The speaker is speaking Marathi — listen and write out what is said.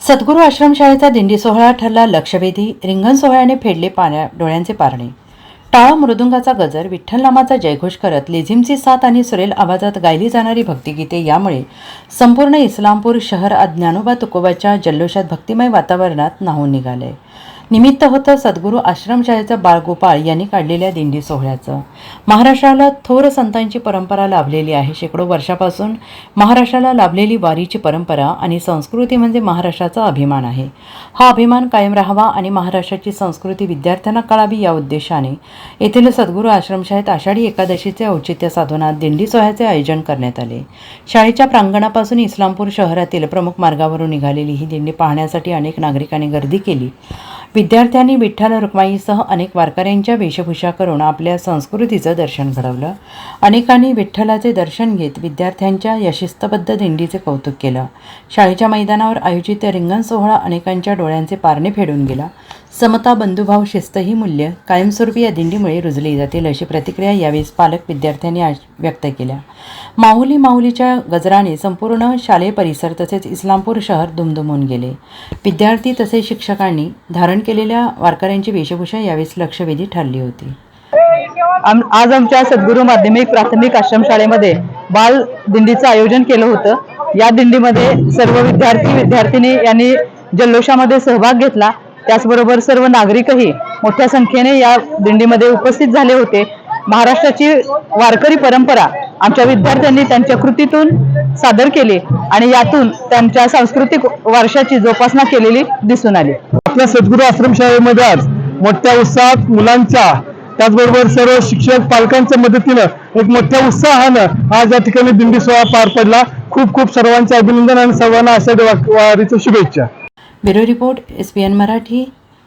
सद्गुरू आश्रमशाळेचा दिंडी सोहळा ठरला लक्षवेधी. रिंगण सोहळ्याने फेडले पाण्या डोळ्यांचे पारणे. टाळ मृदुंगाचा गजर विठ्ठल नामाचा जयघोष करत लेझिमची साथ आणि सुरेल आवाजात गायली जाणारी भक्तिगीते यामुळे संपूर्ण इस्लामपूर शहर आज ज्ञानोबा तुकोबाच्या जल्लोषात भक्तिमय वातावरणात नाहून निघालंय निमित्त होतं सद्गुरू आश्रमशाळेचं बाळगोपाळ यांनी काढलेल्या दिंडी सोहळ्याचं. महाराष्ट्राला थोर संतांची परंपरा लाभलेली आहे. शेकडो वर्षापासून महाराष्ट्राला लाभलेली वारीची परंपरा आणि संस्कृती म्हणजे महाराष्ट्राचा अभिमान आहे. हा अभिमान कायम राहावा आणि महाराष्ट्राची संस्कृती विद्यार्थ्यांना कळावी या उद्देशाने येथील सद्गुरू आश्रमशाळेत आषाढी एकादशीचे औचित्य साधनात दिंडी सोहळ्याचे आयोजन करण्यात आले. शाळेच्या प्रांगणापासून इस्लामपूर शहरातील प्रमुख मार्गावरून निघालेली ही दिंडी पाहण्यासाठी अनेक नागरिकांनी गर्दी केली. विद्यार्थ्यांनी विठ्ठल रुक्माईसह अनेक वारकऱ्यांच्या वेशभूषा करून आपल्या संस्कृतीचं दर्शन घडवलं. अनेकांनी विठ्ठलाचे दर्शन घेत विद्यार्थ्यांच्या यशिस्तबद्ध दिंडीचे कौतुक केलं. शाळेच्या मैदानावर आयोजित रिंगण सोहळा अनेकांच्या डोळ्यांचे पारणे फेडून गेला. समता बंधुभाव शिस्त ही मूल्य कायमस्वरूपी या दिंडीमुळे रुजली जातील अशी प्रतिक्रिया यावेळी पालक विद्यार्थ्यांनी आज व्यक्त केल्या. माहुली माहुलीच्या गजराने संपूर्ण शालेय परिसर तसेच इस्लामपूर शहर दुमदुमून गेले. विद्यार्थी तसेच शिक्षकांनी धारण धारण केलेल्या वारकऱ्यांची वेशभूषा यावेळेस लक्षवेधी ठरली होती. आम आज आमच्या सद्गुरू माध्यमिक प्राथमिक आश्रमशाळेमध्ये बाल दिंडीचं आयोजन केलं होतं. या दिंडीमध्ये सर्व विद्यार्थी विद्यार्थिनी यांनी जल्लोषामध्ये सहभाग घेतला. त्याचबरोबर सर्व नागरिकही मोठ्या संख्येने या दिंडीमध्ये उपस्थित झाले होते. महाराष्ट्राची वारकरी परंपरा आमच्या विद्यार्थ्यांनी त्यांच्या कृतीतून सादर केली आणि यातून त्यांच्या सांस्कृतिक वारशाची जोपासना केलेली दिसून आली. आपल्या सद्गुरू आश्रमशाळेमध्ये आज मोठ्या उत्साहात मुलांच्या त्याचबरोबर सर्व शिक्षक पालकांच्या मदतीनं एक मोठ्या उत्साहानं आज या ठिकाणी दिंडी सोहळा पार पडला. खूप खूप सर्वांचे अभिनंदन आणि सर्वांना आषाढी वारीच्या शुभेच्छा. Bureau report S Marathi.